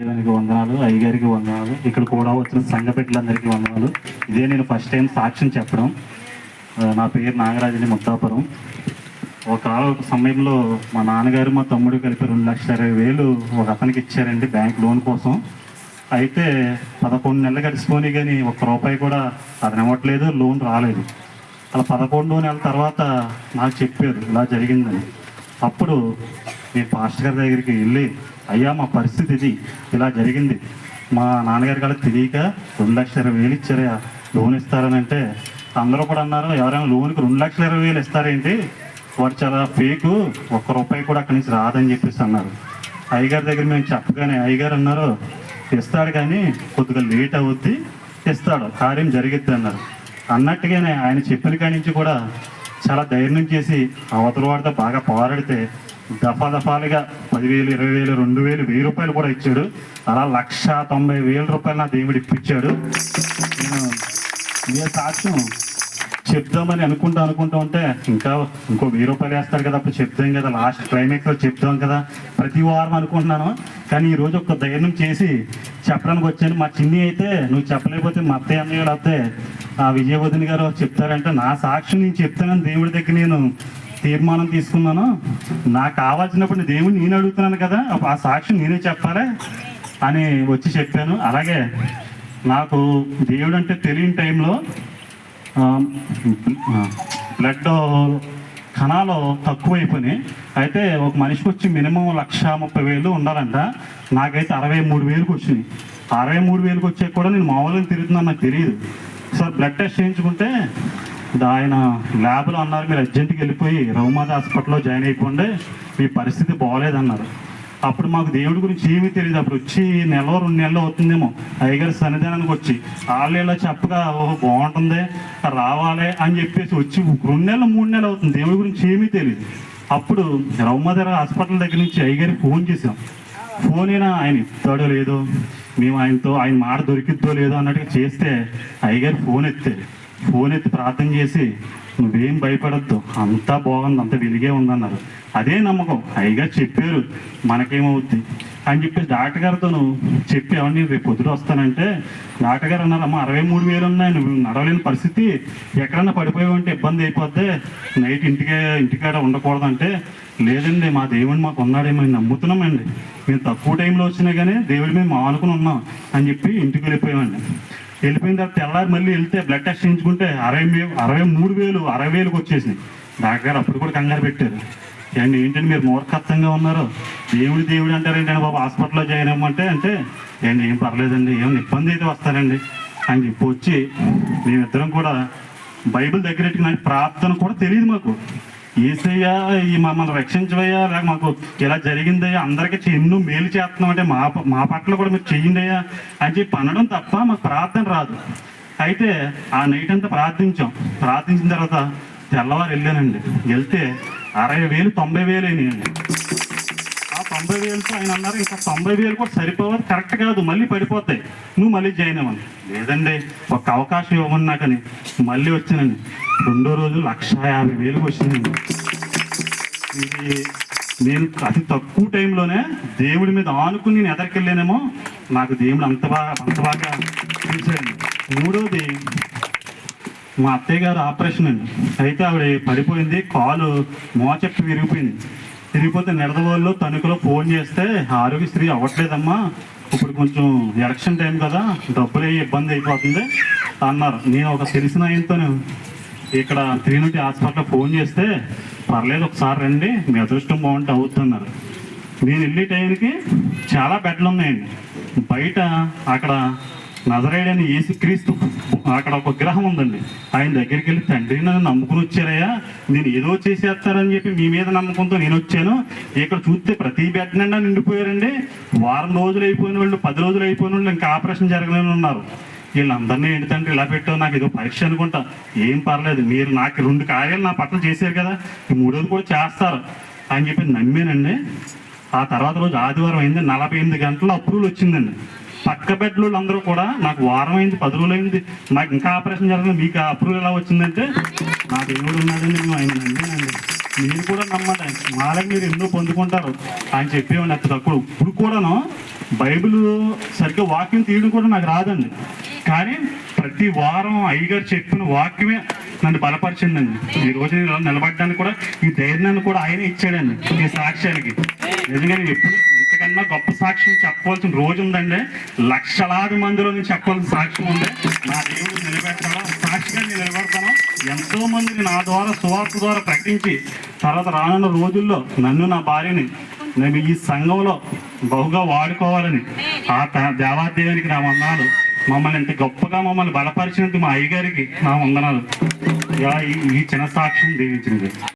దేవునికి వందనాలు అయ్యగారికి వందనాలు. ఇక్కడ కూడా వచ్చిన సంఘ బిడ్డలందరికీ వందనాలు. ఇదే నేను ఫస్ట్ టైం సాక్ష్యం చెప్పడం. నా పేరు నాగరాజుని ముద్దాపురం ఒక ఒక సమయంలో మా నాన్నగారు మా తమ్ముడు కలిపి రెండు లక్షల ఇరవై వేలు ఒక అతనికి ఇచ్చారండి బ్యాంక్ లోన్ కోసం. అయితే పదకొండు నెలలు గడిచిపోయి కానీ ఒక్క రూపాయి కూడా అతను ఇవ్వట్లేదు లోన్ రాలేదు. అలా పదకొండు నెలల తర్వాత నాకు చెప్పారు ఇలా జరిగిందని. అప్పుడు నేను పాస్టర్ గారి దగ్గరికి వెళ్ళి అయ్యా మా పరిస్థితి ఇది. ఇలా జరిగింది. మా నాన్నగారి కాళ్ళకి తెలియక రెండు లక్షల ఇరవై వేలు ఇచ్చారా. లోన్ ఇస్తారని అంటే అందరూ కూడా అన్నారు ఎవరైనా లోన్కి రెండు లక్షల ఇరవై వేలు ఇస్తారేంటి? వాడు చాలా ఫేకు. ఒక్క రూపాయి కూడా అక్కడి నుంచి రాదని చెప్పేసి అన్నారు. అయ్యగారి దగ్గర మేము చెప్పగానే అయ్యగారు అన్నారు ఇస్తాడు కానీ కొద్దిగా లేట్ అవుద్ది ఇస్తాడు. కార్యం జరిగిద్ది అన్నారు. అన్నట్టుగానే ఆయన చెప్పిన కాడి నుంచి కూడా చాలా ధైర్యం చేసి అవతల వాడితో బాగా పోరాడితే దఫా దఫాలుగా పదివేలు ఇరవై వేలు రెండు వేలు వెయ్యి రూపాయలు కూడా ఇచ్చాడు. అలా లక్ష తొంభై వేల రూపాయలు నా దేవుడు ఇప్పించాడు. నేను ఏ సాక్ష్యం చెప్దామని అనుకుంటా అనుకుంటూ ఉంటే ఇంకా ఇంకో వెయ్యి రూపాయలు వేస్తారు కదా అప్పుడు చెప్తాం కదా లాస్ట్ క్లైమాక్స్లో చెప్దాం చెప్తాం కదా ప్రతి వారం అనుకుంటున్నాను. కానీ ఈరోజు ఒక ధైర్యం చేసి చెప్పడానికి వచ్చాను. మా చిన్ని అయితే నువ్వు చెప్పలేకపోతే మా అత్తయ్య అన్నయ్య లేకపోతే ఆ విజయవదిని గారు చెప్తారంటే నా సాక్షి నేను చెప్తానని దేవుడి దగ్గర నేను తీర్మానం తీసుకున్నాను. నాకు కావాల్సినప్పుడు దేవుడిని నేను అడుగుతున్నాను కదా ఆ సాక్షి నేనే చెప్పాలి అని వచ్చి చెప్పాను. అలాగే నాకు దేవుడు అంటే తెలియని టైంలో బ్లడ్ కణాలు తక్కువైపోయినాయి. అయితే ఒక మనిషికి వచ్చి మినిమం లక్ష ముప్పై వేలు ఉండాలంట. నాకైతే అరవై మూడు వేలకు వచ్చినాయి. అరవై మూడు వేలకు వచ్చాక కూడా నేను మామూలుగా తిరుగుతున్నాను నాకు తెలియదు. సార్ బ్లడ్ టెస్ట్ చేయించుకుంటే ఆయన ల్యాబ్లో అన్నారు మీరు అర్జెంట్కి వెళ్ళిపోయి రౌమాద హాస్పిటల్లో జాయిన్ అయిపోండి మీ పరిస్థితి బాగోలేదన్నారు. అప్పుడు మాకు దేవుడి గురించి ఏమీ తెలియదు అప్పుడు వచ్చి నెల రెండు నెలలు అవుతుందేమో. అయ్యగారి సన్నిధానానికి వచ్చి వాళ్ళు ఇలా చెప్పగా ఓహో బాగుంటుంది రావాలి అని చెప్పేసి వచ్చి రెండు నెలలు మూడు నెలలు అవుతుంది. దేవుడి గురించి ఏమీ తెలియదు అప్పుడు రౌమధర హాస్పిటల్ దగ్గర నుంచి అయ్యగారికి ఫోన్ చేసాం ఫోన్ అయినా ఆయన ఇస్తాడో లేదో మేము ఆయనతో ఆయన మాట దొరికిద్దో లేదో అన్నట్టుగా చేస్తే అయ్యగారు ఫోన్ ఎత్తే ఫోన్ ఎత్తి ప్రార్థన చేసి నువ్వేం భయపడద్దు అంతా బాగుంది అంత వెలిగే ఉందన్నారు. అదే నమ్మకం. అయ్యగారు చెప్పారు మనకేమవుద్ది? అని చెప్పేసి డాక్టర్ గారితోను చెప్పి అవన్నీ రేపు పొద్దున వస్తానంటే నాటగారు అన్నారు అమ్మ అరవై మూడు వేలు ఉన్నాయి నువ్వు నడవలేని పరిస్థితి. ఎక్కడన్నా పడిపోయావంటే ఇబ్బంది అయిపోద్ది. నైట్ ఇంటికే ఇంటికాడ ఉండకూడదంటే లేదండి మా దేవుడు మాకు ఉన్నాడేమో నమ్ముతున్నామండి. మేము తక్కువ టైంలో వచ్చినా కానీ దేవుడి మేము ఆనుకుని ఉన్నాం అని చెప్పి ఇంటికి వెళ్ళిపోయామండి. వెళ్ళిపోయిన తర్వాత తెల్లారి మళ్ళీ వెళ్తే బ్లడ్ టెస్ట్ చేయించుకుంటే అరవై అరవై మూడు వేలు అరవై వేలకు వచ్చేసినాయి. డాక్టర్ గారు అప్పుడు కూడా కంగారు పెట్టారు. అండ్ ఏంటంటే మీరు మూర్ఖత్వంగా ఉన్నారు? దేవుడు దేవుడు అంటారు ఏంటంటే బాబు? హాస్పిటల్లో జాయిన్ అవ్వమంటే అంటే ఏంటి ఏం పర్లేదండి ఏం ఇబ్బంది అయితే వస్తారండి. అని చెప్పి వచ్చి మేమిద్దరం కూడా బైబిల్ దగ్గర నాకు ప్రార్థన కూడా తెలియదు మాకు. ఏసయ్యా ఈ మమ్మల్ని రక్షించవయ్యా లేక మాకు ఇలా జరిగిందయ్యా అందరికీ ఎన్నో మేలు చేస్తున్నాం అంటే మా మా పట్ల కూడా మీరు చెయ్యండియ్యా అని చెప్పి అనడం తప్ప మాకు ప్రార్థన రాదు. అయితే ఆ నైట్ అంతా ప్రార్థించాం. ప్రార్థించిన తర్వాత తెల్లవారు వెళ్ళానండి. వెళ్తే అరవై వేలు తొంభై వేలు అయినాయండి. ఆ తొంభై వేలతో ఆయన అన్నారు ఇంకా తొంభై వేలు కూడా సరిపోవాలి. కరెక్ట్ కాదు మళ్ళీ పడిపోతాయి. నువ్వు మళ్ళీ జాయిన్ అవ్వను లేదండి ఒక అవకాశం ఇవ్వమని నాకని మళ్ళీ వచ్చానండి. రెండో రోజు లక్ష యాభై వేలకు వచ్చిందండి. ఇది నేను అతి తక్కువ టైంలోనే దేవుడి మీద ఆనుకుని నేను ఎదరికెళ్ళానేమో నాకు దేవుడు అంత బాగా అంత బాగా చూశాను మూడోది మా అత్తయ్య గారు ఆపరేషన్ అండి. అయితే ఆవిడ పడిపోయింది కాలు మోచెప్పి విరిగిపోయింది. విరిగిపోతే నిడదవాళ్ళు తణుకులో ఫోన్ చేస్తే ఆరోగ్యశ్రీ అవ్వట్లేదమ్మా ఇప్పుడు కొంచెం ఎలక్షన్ టైం కదా డబ్బులు అయ్యి ఇబ్బంది అయిపోతుంది అన్నారు. నేను ఒక తెలిసిన ఆయనతోను ఇక్కడ త్రీనుటి హాస్పిటల్ ఫోన్ చేస్తే పర్లేదు ఒకసారి రండి మీ అదృష్టం బాగుంటే అవుతున్నారు నేను వెళ్ళే టైంకి చాలా బెడ్లు ఉన్నాయండి బయట అక్కడ నజరేడని యేసుక్రీస్తు. అక్కడ ఒక విగ్రహం ఉందండి. ఆయన దగ్గరికి వెళ్ళి తండ్రి నన్ను నమ్ముకుని వచ్చారయ్యా. నేను ఏదో చేసేస్తారని చెప్పి మీ మీద నమ్మకంతో నేను వచ్చాను. ఇక్కడ చూస్తే ప్రతి బెడ్ నిండా నిండిపోయారండి. వారం రోజులు అయిపోయిన వాళ్ళు పది రోజులు అయిపోయిన వాళ్ళు ఇంకా ఆపరేషన్ జరగలేని ఉన్నారు. వీళ్ళందరినీ ఏంటి తండ్రి ఇలా పెట్టావు? నాకు ఏదో పరీక్ష అనుకుంటా. ఏం పర్లేదు. మీరు నాకు రెండు కార్యాలు నా పట్ల చేశారు కదా. ఈ మూడోది కూడా చేస్తారు. అని చెప్పి నమ్మానండి. ఆ తర్వాత రోజు ఆదివారం అయింది. నలభై ఎనిమిది గంటల అప్రూవల్ వచ్చిందండి. పక్క బెడ్లు అందరూ కూడా నాకు వారం అయింది పది రోజులు అయింది నాకు ఇంకా ఆపరేషన్ జరగలేదు మీకు అప్రూవల్ ఎలా వచ్చిందంటే నా దేవుడు ఉన్నాడండి మేము ఆయన అండి మీరు కూడా నమ్మండి మాలకి మీరు ఎన్నో పొందుకుంటారు. అని చెప్పేవాడిని అంత తక్కువ. ఇప్పుడు కూడాను బైబిల్ సరిగ్గా వాక్యం తీయడం కూడా నాకు రాదండి. కానీ ప్రతి వారం అయ్యగారు చెప్పిన వాక్యమే నన్ను బలపరిచిందండి. ఈ రోజు నేను ఇలా నిలబడడానికి కూడా ఈ ధైర్యాన్ని కూడా ఆయనే ఇచ్చాడండి ఈ సాక్ష్యానికి. నిజంగా నేను ఎప్పుడు అంతకన్నా గొప్ప సాక్ష్యం చెప్పవలసిన రోజు ఉందండి లక్షలాది మందిలో నేను చెప్పవలసిన సాక్ష్యం ఉంది. నా దేవుడు నిలబెడతాను సాక్షిగా నేను నిలబెడతాను? ఎంతో మందిని నా ద్వారా సువార్త ద్వారా ప్రకటించి తర్వాత రానున్న రోజుల్లో నన్ను నా భార్యని నేను ఈ సంఘంలో బహుగా వాడుకోవాలని ఆ త- దేవాదేవునికి నా వందనాలు. మమ్మల్ని ఇంత గొప్పగా మమ్మల్ని బలపరిచినందుకు మా అయ్యగారికి నా వందనాలు. ఇలా ఈ ఈ చిన్న సాక్ష్యం దీవించింది